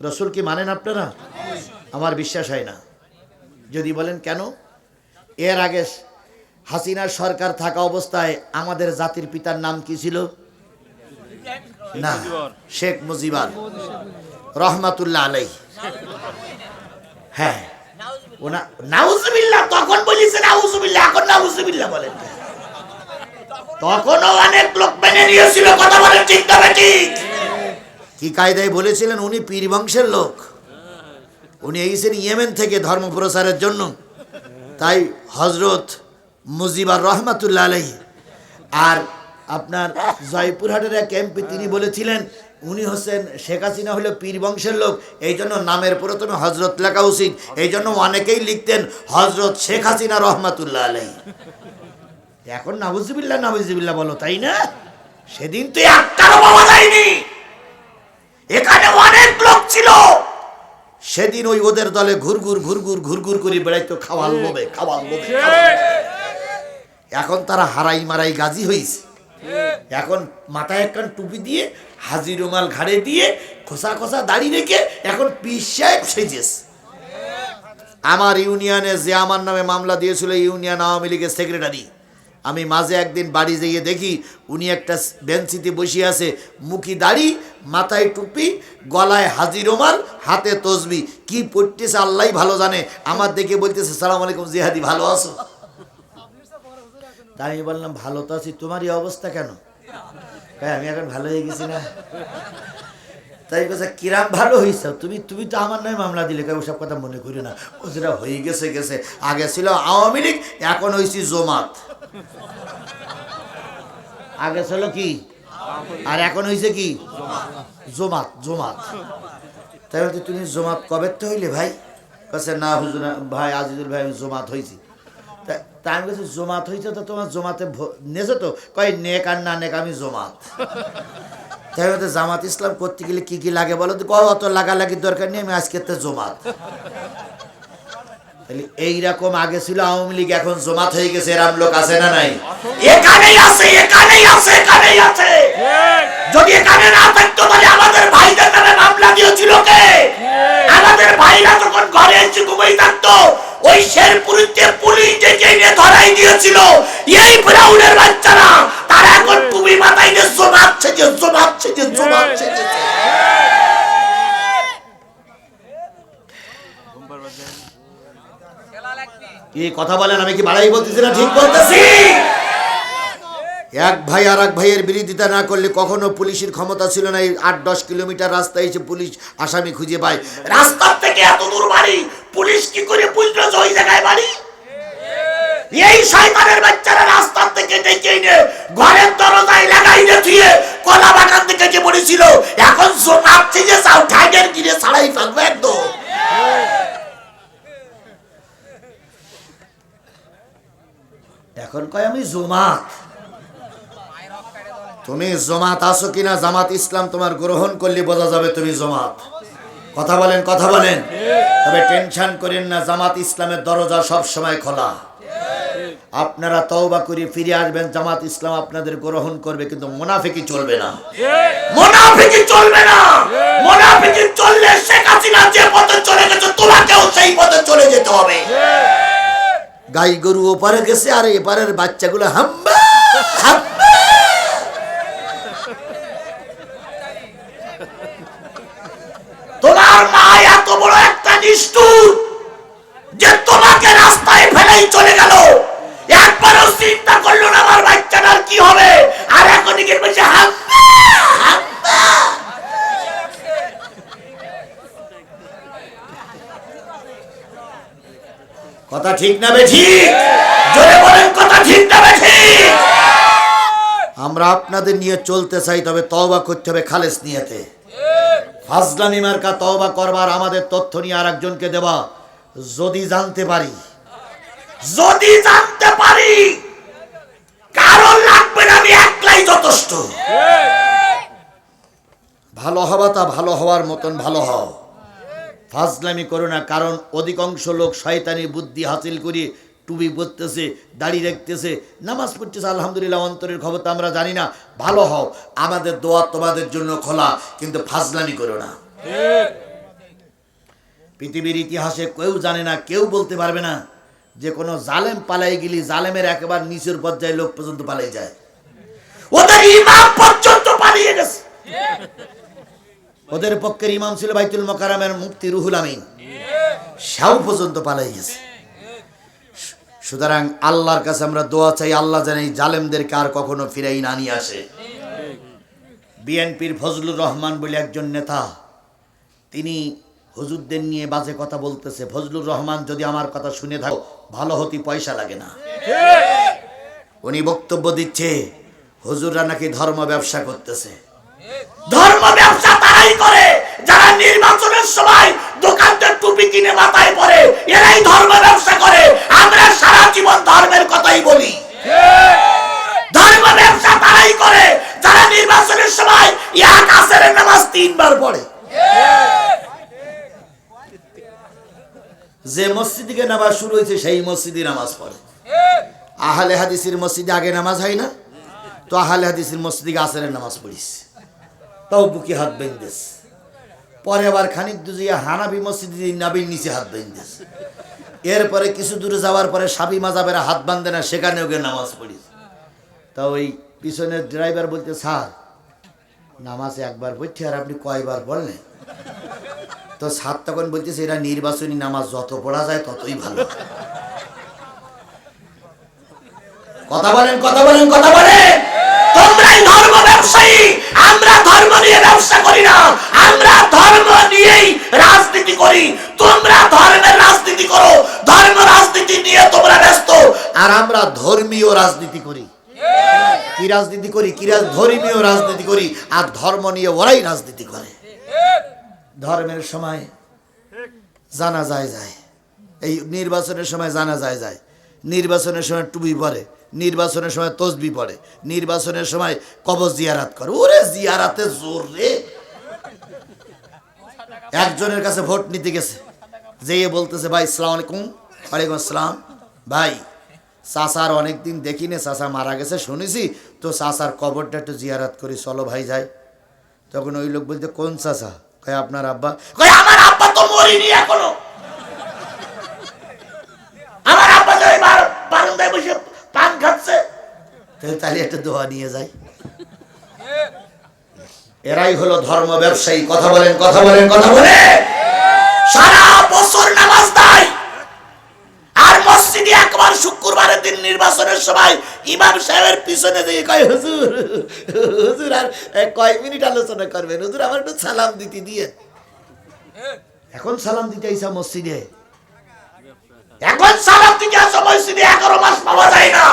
রসুল কি মানেন আপনারা? আমার বিশ্বাস হয় না। যদি বলেন কেন? এর আগে হাসিনার সরকার থাকা অবস্থায় আমাদের জাতির পিতার নাম কি ছিল? না, শেখ মুজিবার। রহমাতুল্লাহ আলাই হ্যাঁ। ওনা, নাউজুবিল্লাহ, তখন এখন বলেন। তখনও অনেক লোক মেনে নিয়েছিল, কথা বলেন ঠিক তবে ঠিক। কি কায়দায় বলেছিলেন উনি? পীর বংশের লোক। উনি এসেছেন ইয়েমেন থেকে ধর্ম প্রচারের জন্য। তাই হজরত মুজিবার রহমাতুল্লাহ আলহী আর আপনার জয়পুরহাটের এক এমপি তিনি বলেছিলেন, উনি হচ্ছেন শেখ হাসিনা হলো পীর বংশের লোক, এই জন্য নামের প্রথমে হজরত লেখা উচিত। এই জন্য অনেকেই লিখতেন হজরত শেখ হাসিনা রহমাতুল্লাহ আলহী এখন নাবুজিবিল্লা নাবুজিবিল্লা বলো, তাই না? সেদিন তো পাওয়া যায়নি। এখানে অনেক লোক ছিল। সেদিন ওই ওদের দলে ঘুরঘুর ঘুরঘুর ঘুরঘুর করে বেড়াইতো খাওয়াল লোবে খাওয়াল লোবে এখন তারা হারাই মারাই গাজী হয়েছে এখন মাথায় একখান টুপি দিয়ে হাজি রুমাল ঘাড়ে দিয়ে খোসা খোসা দাড়ি রেখে এখন পিস সাহেব সেজেছে। আমার ইউনিয়নে যে আমার নামে মামলা দিয়েছিল ইউনিয়ন আওয়ামী লীগের সেক্রেটারি। আমি মাঝে একদিন বাড়ি যেয়ে দেখি উনি একটা বেঞ্চিতে বসে আছে, মুখি দাড়ি, মাথায় টুপি, গলায় হাজির রোমাল হাতে তসবি। কি পড়তেছে আল্লাহ ভালো জানে। আমার দেখে বলতেছে, সালাম আলাইকুম জিহাদি, ভালো আছো? তাই আমি বললাম, ভালো তো আছি, তোমারই অবস্থা কেন? হ্যাঁ আমি এখন ভালো হয়ে গেছি না। তাই কথা কিরাম ভালো হয়েছে তুমি তুমি তো আমার নয় মামলা দিলে। কেউ সব কথা মনে করি না। ও যেটা হয়ে গেছে গেছে। আগে ছিল আওয়ামী লীগ, এখন হয়েছি জমাত। আগে ছিল কি? আর এখন হয়েছে কি? জমাত জমাত। তাই তুমি জমাত কবে তো হইলে ভাই? কাছে না, হুজুর, ভাই, আজিজুল ভাই জমাত হয়েছি তা- আমি বলছি জমাত হয়েছে তো তোমার জমাতে নেছো তো? কয়, নেক আর না নেক, আমি জমাত। তাই বলতে জামাত ইসলাম করতে গেলে কি কি লাগে বলো তো? কয়, অত লাগালাগির দরকার নেই, আমি আজকে তো জমাত। তাহলে এইরকম আগে ছিল আওয়ামী লীগ এখন জমাত হয়ে গেছে এরম লোক আছে না নাই? এখানেই আছে এখানেই আছে এখানেই আছে। যদি এখানে না থাকতো তাহলে আমাদের ভাইদের নামে মামলা দিয়েছিল কে? আমাদের ভাইরা যখন ঘরে এসে ঘুমাই থাকতো ওই শেরপুরিতে পুলিশ ডেকে এনে ধরাই দিয়েছিল। এই ব্রাউনের বাচ্চারা তারা এখন তুমি মাথায় দিয়ে জমাচ্ছে যে জমাচ্ছে যে জমাচ্ছে যে কি কথা বলেন, আমি কি বাড়াই বলতেছি না? ঠিক বলতেছি? এক ভাই আর এক ভাইয়ের বিরোধিতা না করলে কখনো পুলিশের ক্ষমতা ছিল না। এই আট দশ কিলোমিটার রাস্তায় এসে পুলিশ আসামি খুঁজে পায়। রাস্তার থেকে এত দূর বাড়ি? পুলিশ কি করে বুঝলো যে ওই জায়গায় বাড়ি? এই শয়তানের বাচ্চারা থেকে ডেকে এনে ঘরের দরজায় লাগাই কলা বাগান থেকে যে পড়েছিল, এখন যে গিরে ছাড়াই ফেলবে এখন কয় আমি জমাত। তুমি জমাত আছো কিনা জামাত ইসলাম তোমার গ্রহণ করলে বোঝা যাবে তুমি জমাত। কথা বলেন কথা বলেন। তবে টেনশন করেন না, জামাত ইসলামের দরজা সব সময় খোলা। আপনারা তওবা করে ফিরে আসবেন, জামাত ইসলাম আপনাদের গ্রহণ করবে, কিন্তু মুনাফিকি চলবে না। মুনাফিকি চলবে না! মুনাফিকি চললে শেখ হাসিনা যে পথে চলে গেছে, তোমাকেও সেই পথে চলে যেতে হবে। গাই গরু ওপারে গেছে আর এপারের বাচ্চাগুলো হাম্বা! তোমার মা এত বড় একটা নিষ্ঠুর যে তোমাকে রাস্তায় ফেলেই চলে গেল। একবারও চিন্তা করল না আমার বাচ্চাটার কি হবে? আর এখন দিকে বলছে, হাম্বা! হাম্বা! কথা ঠিক না বে ঠিক? জোরে বলেন, কথা ঠিক না বে ঠিক? আমরা আপনাদের নিয়ে চলতে চাই, তবে তওবা করতে হবে খালেস নিয়েতে। ফাজলামি মার্কা তওবা করবার আমাদের তথ্য নিয়ে আর একজনকে দেওয়া যদি জানতে পারি। যদি জানতে পারি, কারণ লাগবে না, আমি একলাই যথেষ্ট। ভালো হওয়া তা ভালো হওয়ার মতন ভালো হও। ফাজলামি করো না, কারণ অধিকাংশ লোক শয়তানি বুদ্ধি হাসিল করে টুবি পরতেছে, দাড়ি রাখতেছে, নামাজ পড়তেছে, আলহামদুলিল্লাহ, অন্তরের খবর তো আমরা জানি না। ভালো হও, আমাদের দোয়া তোমাদের জন্য খোলা, কিন্তু ফাজলামি করো না। পৃথিবীর ইতিহাসে কেউ জানে না, কেউ বলতে পারবে না, যে কোনো জালেম পালাই গেলি, জালেমের একেবারে নিচের পর্যায়ে লোক পর্যন্ত পালাই যায়। ওদের ইমাম পর্যন্ত পালিয়ে গেছে। ওদের পক্ষের ইমাম ছিল বাইতুল মকারামের মুক্তি রুহুল আমিন। সেও পর্যন্ত পালাই গেছে। সুতরাং আল্লাহর কাছে আমরা দোয়া চাই, আল্লাহ এই জালেমদেরকে আর কখনো ফিরাই না নিয়ে আসে। বিএনপির ফজলুর রহমান বলে একজন নেতা, তিনি হুজুরদের নিয়ে বাজে কথা বলতেছে, ফজলুর রহমান, যদি আমার কথা শুনে থাকো, ভালো হতি পয়সা লাগে না। উনি বক্তব্য দিচ্ছে, হুজুররা নাকি ধর্ম ব্যবসা করতেছে। ধর্ম ব্যবসা তারাই করে, যারা নির্বাচনের সময় দোকানদের টুপি কিনে মাথায় পরে, এরাই ধর্ম ব্যবসা করে। আমরা সারা জীবন ধর্মের কথাই বলি। ধর্ম ব্যবসা তারাই করে, যারা নির্বাচনের সময় এক আসরের নামাজ তিনবার পড়ে। যে মসজিদে নামাজ শুরু হয়েছে, সেই মসজিদে নামাজ পড়ে। আহলে হাদিসের মসজিদে আগে নামাজ হয় না? তো আহলে হাদিসের মসজিদে আসরের নামাজ পড়িস। তাও বুকে হাত বেঁধেস। পরে আবার খানিক দুজিয়া হানাবি মসজিদে নাবির নিচে হাত বেঁধেস। এরপরে কিছু দূরে যাওয়ার পরে সাবি মাজাবের হাত বাঁধে না সেখানে ওকে নামাজ পড়িস। তা ওই পিছনের ড্রাইভার বলতে, স্যার, নামাজ একবার পড়ছি আর আপনি কয়বার বললেন তো স্যার তখন বলতেছে, এরা নির্বাচনী নামাজ যত পড়া যায় ততই ভালো। কথা বলেন কথা বলেন কথা বলেন! ধর্ম ব্যবসায়ী আমরা ধর্ম নিয়ে ব্যবসা করি না। আমরা ধর্ম নিয়েই রাজনীতি করি। তোমরা ধর্মের রাজনীতি করো। ধর্ম রাজনীতি নিয়ে তোমরা ব্যস্ত। আর আমরা ধর্মীয় রাজনীতি করি। কি রাজনীতি করি? কি ধর্মীয় রাজনীতি করি? আর ধর্ম নিয়ে ওরাই রাজনীতি করে। ধর্মের সময় জানা যায় যায়। এই নির্বাচনের সময় জানা যায় যায়। নির্বাচনের সময় টুপি পরে, নির্বাচনের সময় তসবি পড়ে নির্বাচনের সময় কবজ জিয়ারাত করে। ওরে জিয়ারাতে জোর রে। একজনের কাছে ভোট নিতে গেছে। যেয়ে বলতেছে, ভাই সালাম আলাইকুম। ওয়ালাইকুম আসসালাম। ভাই, চাচার অনেকদিন দেখিনি, চাচা মারা গেছে, শুনেছি। তো চাচার কবরটা একটু জিয়ারাত করি, চলো ভাই যাই। তখন ওই লোক বলতে, কোন চাচা? কয়, আপনার আব্বা। কয়, আমার আব্বা তো মরিনি এখনও আমার আব্বা তো এই বার- বারান্দায় বসে পান খাচ্ছে? তাহলে একটা দোয়া নিয়ে যাই। এরাই হলো ধর্ম ব্যবসায়ী। কথা বলেন কথা বলেন, কথা বলে সারা বছর নামাজ দেয় আর মসজিদে একবার শুক্রবারের দিন নির্বাচনের সময় ইমাম সাহেবের পিছনে দিয়ে কয়, হুজুর হুজুর, আর কয় মিনিট আলোচনা করবেন? হুজুর, আমার একটু সালাম দিতে দিয়ে। এখন সালাম দিতে আইসা মসজিদে। এখন সালাম দিতে আসা মসজিদে এগারো মাস পাওয়া যায় না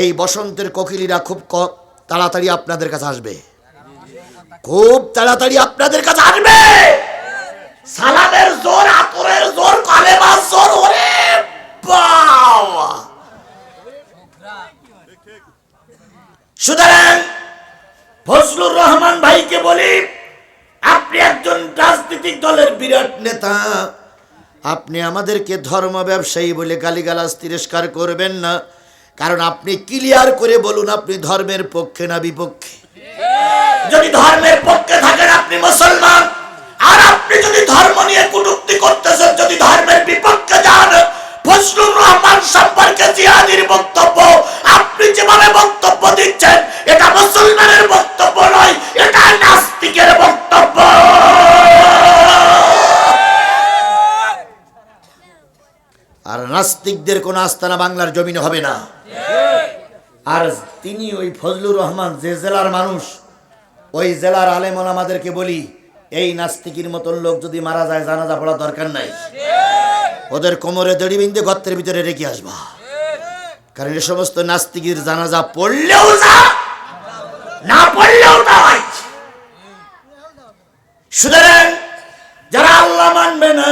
এই বসন্তের কোকিলিরা খুব তাড়াতাড়ি আপনাদের কাছে আসবে। খুব তাড়াতাড়ি আপনাদের কাছে আসবে! সালামের জোর, আতরের জোর, কালেমার জোর, ওরে সুতরাং ফজলুর রহমান ভাইকে বলি, আপনি একজন রাজনৈতিক দলের বিরাট নেতা। আপনি আমাদেরকে ধর্ম ব্যবসায়ী বলে গালিগালাজ তিরস্কার করবেন না। কারণ আপনি ক্লিয়ার করে বলুন, আপনি ধর্মের পক্ষে না বিপক্ষে? যদি ধর্মের পক্ষে থাকেন, আপনি মুসলমান। আর আপনি যদি ধর্ম নিয়ে কটূক্তি করতেছেন, যদি ধর্মের বিপক্ষে যান বক্তব্য, আপনি বক্তব্য দিচ্ছেন, এটা মুসলমানের বক্তব্য নয়, এটা নাস্তিকের বক্তব্য। আর নাস্তিকদের কোনো আস্তানা বাংলার জমিনে হবে না। আর তিনি ওই ফজলুর রহমান, যে জেলার মানুষ, ওই জেলার আলেমন আমাদেরকে বলি, এই নাস্তিকের মতন লোক যদি মারা যায়, জানাজা পড়া দরকার নাই। ওদের কোমরে দড়ি বিন্দে গর্তের ভিতরে রেখে আসবা। কারণ এ সমস্ত নাস্তিকের জানাজা পড়লেও না পড়লেও সুতরাং যারা আল্লাহ মানবে না,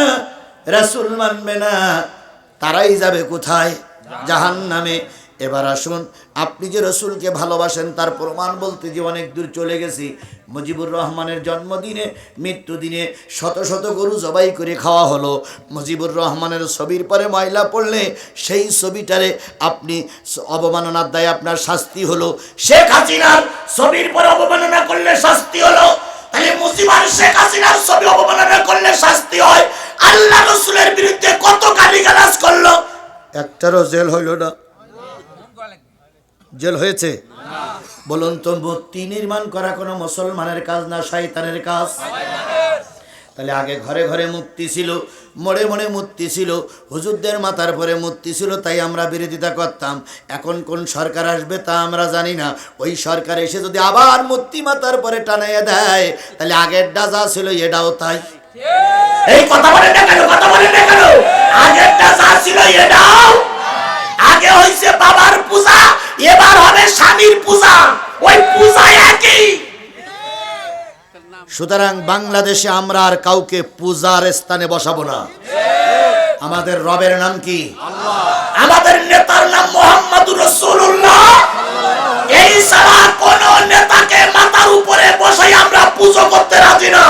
রাসূল মানবে না, তারাই যাবে কোথায়? জাহান নামে এবার আসুন, আপনি যে রসুলকে ভালোবাসেন, তার প্রমাণ বলতে যে অনেক দূর চলে গেছি। মুজিবুর রহমানের জন্মদিনে, মৃত্যুদিনে শত শত গরু জবাই করে খাওয়া হলো। মুজিবুর রহমানের ছবির পরে ময়লা পড়লে সেই ছবিটারে আপনি অবমাননার দায় আপনার শাস্তি হলো। শেখ হাসিনার ছবির পরে অবমাননা করলে শাস্তি হলো। তাহলে শেখ হাসিনার ছবি অবমাননা করলে শাস্তি হয়। আল্লাহ রসুলের বিরুদ্ধে কত গালিগালাজ করল। একটারও জেল হইল না। জেল হয়েছে। বলুন তো, মূর্তি নির্মাণ করা কোনো মুসলমানের কাজ না শয়তানের কাজ? তাহলে আগে ঘরে ঘরে মূর্তি ছিল মোড়ে মোড়ে মূর্তি ছিল, হুজুরদের মাথার পরে মূর্তি ছিল, তাই আমরা বিরোধিতা করতাম। এখন কোন সরকার আসবে তা আমরা জানি না। ওই সরকার এসে যদি আবার মূর্তি মাথার পরে টানাইয়া দেয়, তাহলে আগেরটা যা ছিল এটাও তাই। এই কথা বলে না কথা বলে না আগেরটা যা ছিল এটাও আগে হইছে বাবার পূজা এবার হবে স্বামীর পূজা। ওই পূজা একই। সুতরাং বাংলাদেশে আমরা আর কাউকে পূজার স্থানে বসাবো না। আমাদের রবের নাম কি? আমাদের নেতার নাম মোহাম্মদুর রসুল্লাহ এই ছাড়া কোন নেতাকে মাথার উপরে বসাই আমরা পুজো করতে রাজি না।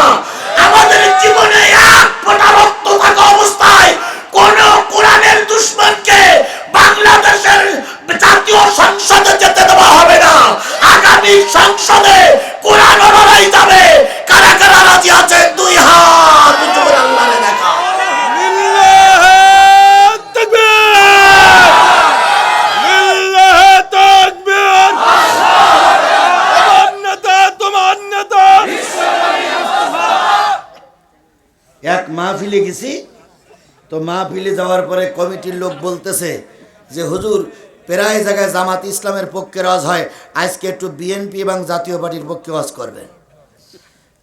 আমাদের জীবনে এক ফোঁটা রক্ত থাকা অবস্থায় কোন কোরআনের দুশ্মনকে বাংলাদেশের জাতীয় সংসদে যেতে দেওয়া হবে না। আগামী সংসদে কোরআন লড়াই যাবে। কারা কারা রাজি আছেন? দুই হাত এক মাহফিলে গেছি। তো মাহফিলে যাওয়ার পরে কমিটির লোক বলতেছে যে, হুজুর প্রায় জায়গায় জামাত ইসলামের পক্ষে রাজ হয়। আজকে একটু বিএনপি এবং জাতীয় পার্টির পক্ষে ওয়াজ করবেন।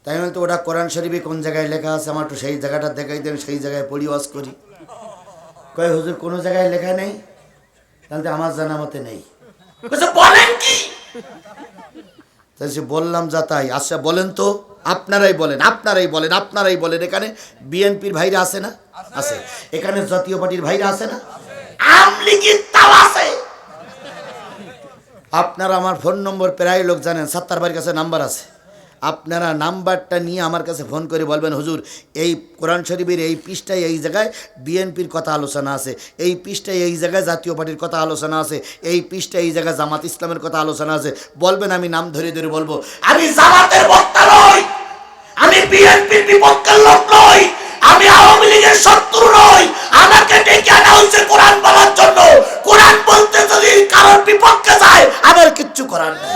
তাই আমি তো ওটা কোরআন শরীফে কোন জায়গায় লেখা আছে, আমার একটু সেই জায়গাটা দেখাই দেন, সেই জায়গায় পড়ি, ওয়াজ করি। কয়, হুজুর, কোনো জায়গায় লেখা নেই? তাহলে আমার জানা মতে নেই। বলেন কি? তাই সে বললাম যা তাই। আচ্ছা বলেন তো, আপনারাই বলেন আপনারাই বলেন আপনারাই বলেন, এখানে বিএনপির ভাইরা আছে না? আছে। এখানে জাতীয় পার্টির ভাইরা আছে না? তাও আছে। আপনারা আমার ফোন নম্বর প্রায় লোক জানেন, সাত্তার বাড়ির কাছে নাম্বার আছে। আপনারা নাম্বারটা নিয়ে আমার কাছে ফোন করে বলবেন, হুজুর, এই কোরআন শরীফের এই পৃষ্ঠায় এই জায়গায় বিএনপির কথা আলোচনা আছে, এই পৃষ্ঠায় এই জায়গায় জাতীয় পার্টির কথা আলোচনা আছে, এই পৃষ্ঠায় এই জায়গায় জামাত ইসলামের কথা আলোচনা আছে। বলবেন, আমি নাম ধরে ধরে বলব। আমি জামাতের বক্তা নই, আমি বিএনপির বিপক্ষের লোক নই। আমি আওয়ামী লীগের শত্রু নই। আমাকে ডেকে আনা হয়েছে কোরআন বলার জন্য। কোরআন বলতে যদি কারোর বিপক্ষে যায় আমার কিচ্ছু করার নেই।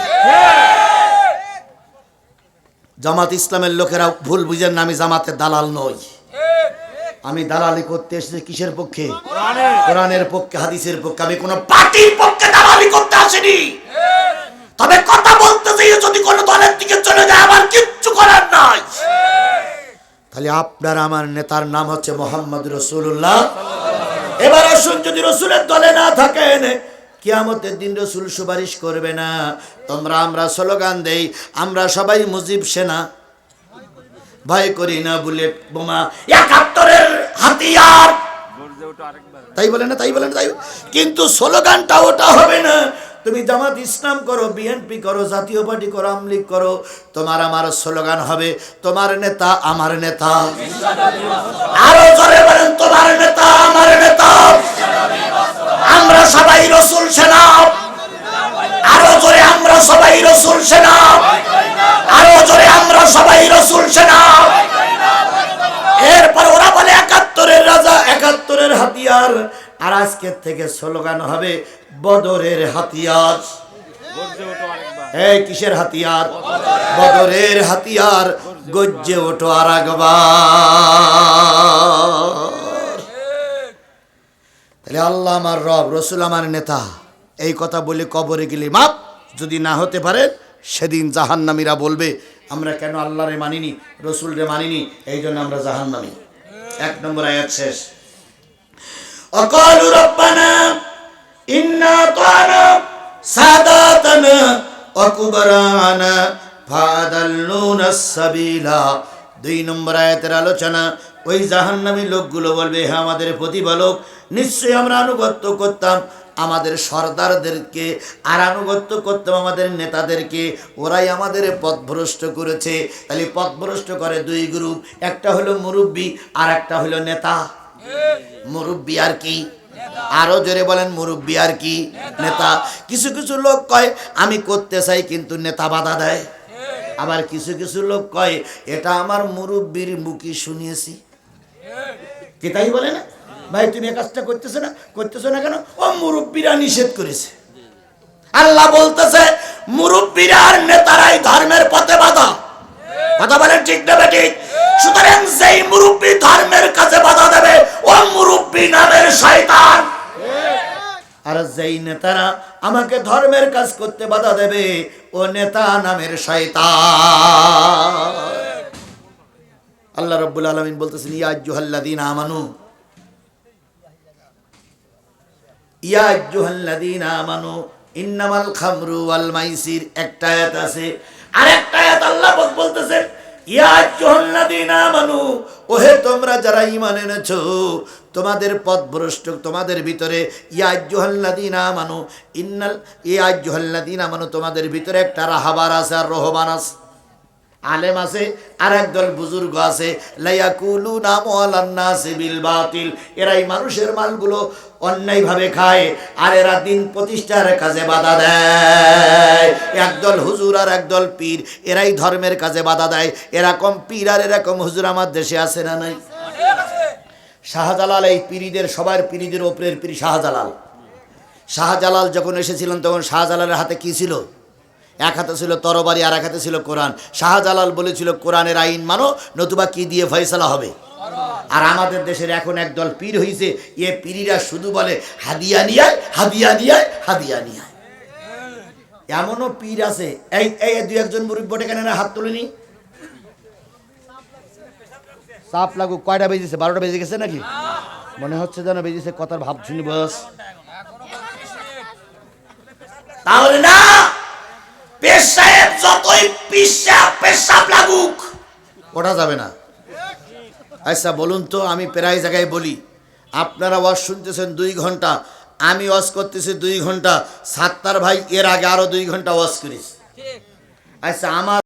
জামাত ইসলামের লোকেরা ভুল বুঝেন না আমি জামাতের দালাল নই। আমি দালালি করতে এসেছি কিসের পক্ষে? কোরআনের পক্ষে হাদিসের পক্ষে। আমি কোনো পার্টির পক্ষে দালালি করতে আসিনি। আপনার আমার নেতার নাম হচ্ছে মোহাম্মদ রসুল্লাহ এবার আসুন, যদি রসুলের দলে না থাকেন, কিয়ামতের দিন রসুল সুপারিশ করবে না। তোমরা, আমরা স্লোগান দেই, আমরা সবাই মুজিব সেনা। ভয় করি না বুলেট বোমা, একাত্তরের হাতিয়ার। তাই বলে না, তাই বলে না, তাই কিন্তু স্লোগানটা ওটা হবে না। তুমি জামাত ইসলাম করো বিএনপি করো, জাতীয় পার্টি করো আমলিগ করো, তোমার আমার স্লোগান হবে, তোমার নেতা আমার নেতা। আরও জোরে বলেন, তোমার নেতা আমার নেতা। আমরা সবাই রসুল সেনা। আরও জোরে আমরা সবাই রসুল সেনা। আরও জোরে আমরা সবাই রসুল সেনা। এরপর ওরা বলে, একাত্তরের রাজা, একাত্তরের হাতিয়ার। আর আজকের থেকে স্লোগান হবে, বদরের হাতিয়ার। এই কিসের হাতিয়ার? বদরের হাতিয়ার, গজ্জে ওঠো আর তাহলে আল্লাহ আমার রব, রসুল আমার নেতা, এই কথা বলে কবরে গেলে মাপ, যদি না হতে পারে, সেদিন জাহান্নামীরা বলবে, আমরা কেন আল্লাহরে মানিনি, রসুলরে মানিনি, এই জন্য আমরা জাহান্নামী। এক নম্বর আয়াত শেষ। অকালু রব্বানা ইন্না তানা সাদাতানা অকুবরানা ফাদাল্লুনা সাবিলা দুই নম্বর আয়াতের আলোচনা, ওই জাহান্নামী লোকগুলো বলবে হ্যাঁ আমাদের প্রতিপালক, নিশ্চয়ই আমরা আনুগত্য করতাম। আমাদের সর্দারদেরকে আর আনুগত্য করতাম, আমাদের নেতাদেরকে। ওরাই আমাদের পথভ্রষ্ট করেছে। তাহলে পথভ্রষ্ট করে দুই গ্রুপ, একটা হলো মুরব্বী আর একটা হলো নেতা। মুরব্বী আর কি? আরও জোরে বলেন, মুরব্বী আর কি? নেতা। কিছু কিছু লোক কয়, আমি করতে চাই, কিন্তু নেতা বাধা দেয়। আবার কিছু কিছু লোক কয়, এটা আমার মুরব্বীর মুখী শুনিয়েছি। কে তাই বলে না? ভাই, তুমি এ কাজটা করতেছো না? করতেছো না কেন? ও মুরব্বীরা নিষেধ করেছে। আল্লাহ বলতেছে, মুরব্বীরা আর নেতারাই ধর্মের পথে বাধা। কথা বলেন ঠিক না বেঠিক? সুতরাং যেই মুরব্বী ধর্মের কাছে বাধা দেবে, ও মুরব্বী নামের শয়তান। আর যেই নেতারা আমাকে ধর্মের কাজ করতে বাধা দেবে, ও নেতা নামের শয়তান। আল্লাহ রব্বুল আলমিন বলতেছেন ইয়াজ্জুহাল্লাদিন আমানু। ইয়াজ্জুহাল্লাদিন আমানু, ইন্নামাল খামরু ওয়াল মাইসির। একটা আয়াত আছে। আর একটা আয়াত আল্লাহ বলতেছেন ওহে তোমরা যারা ইমান এনেছ, তোমাদের পথভ্রষ্ট, তোমাদের ভিতরে ইয়াজ্জুহাল্লাদিন আমানু, ইন্নাল ইয়াজ্জুহাল্লাদিন আমানু, তোমাদের ভিতরে একটা রাহাবার আছে আর রহমান আছে। আলেম আছে আর একদল বুজুর্গ আছে লাইয়াকুলু নাম আলান্নাসি বিল বাতিল। এরাই মানুষের মালগুলো অন্যায়ভাবে খায়, আর এরা দিন প্রতিষ্ঠার কাজে বাধা দেয়। একদল হুজুর আর একদল পীর, এরাই ধর্মের কাজে বাধা দেয়। এরকম পীর আর এরকম হুজুর আমার দেশে আছে না নাই? শাহজালাল এই পীরিদের, সবার পীরিদের ওপরের পীর শাহজালাল। শাহজালাল যখন এসেছিলেন, তখন শাহজালালের হাতে কি ছিল? এক হাতে ছিল তরবারি আর এক হাতে ছিল কোরআন। শাহজালাল বলেছিল, কোরআনের আইন মানো, নতুবা কি দিয়ে ফয়সালা হবে? আর আমাদের দেশের এখন একদল পীর হইছে, এ পীরিরা শুধু বলে, হাদিয়া নিয়ায় হাদিয়া নিয়ায় হাদিয়া নিয়ায়। এমনও পীর আছে, এই এই দুই একজন মুরব্বী বটে কেন হাত তুলিনি? চাপ লাগুক, কয়টা বেজেছে? বারোটা বেজে গেছে নাকি? মনে হচ্ছে যেন বেজেছে কথার ভাব শুনি, বস। তাহলে না! পেশ যতই পিসাব পেশাব লাগুক। ওঠা যাবে না। আচ্ছা বলুন তো, আমি প্রায় জায়গায় বলি, আপনারা ওয়াজ শুনতেছেন দুই ঘণ্টা, আমি ওয়াজ করতেছি দুই ঘণ্টা, সাত্তার ভাই এর আগে আরও দুই ঘণ্টা ওয়াজ করিস আচ্ছা আমার